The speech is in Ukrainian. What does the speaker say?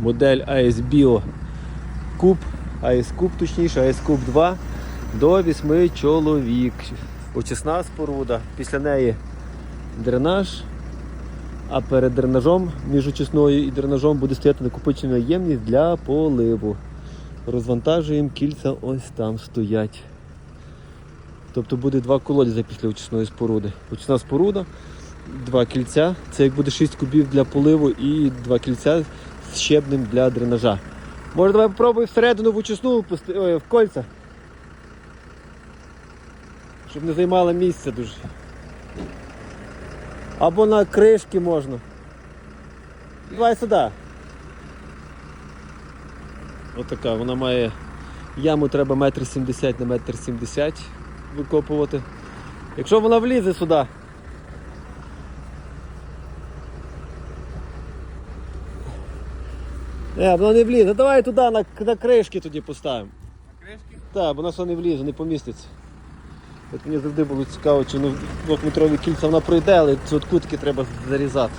модель AS Bio Куб, AS Куб точніше, AS Куб 2 до 8 чоловік. Очисна споруда. Після неї дренаж. А перед дренажом, між очисною і дренажом буде стояти накопичена ємність для поливу. Розвантажуємо, кільця ось там стоять. Тобто буде два колодязя після очисної споруди. Очисна споруда, два кільця. Це як буде 6 кубів для поливу і два кільця щебнем для дренажа. Може давай попробуй всередину в очисну. Ой, в кольця. Щоб не займало місця дуже. Або на кришки можна. Давай сюди. Отака, вона має яму треба метр сімдесят на метр сімдесят викопувати. Якщо вона влізе сюди. Е, воно не влізе. Давай туди на, на кришки тоді поставимо. На кришки? Так, бо нас воно не влізе, не поміститься. От мені завжди було цікаво, чи ну, двохметрові кільця вона пройде, але тут кутки треба зарізати.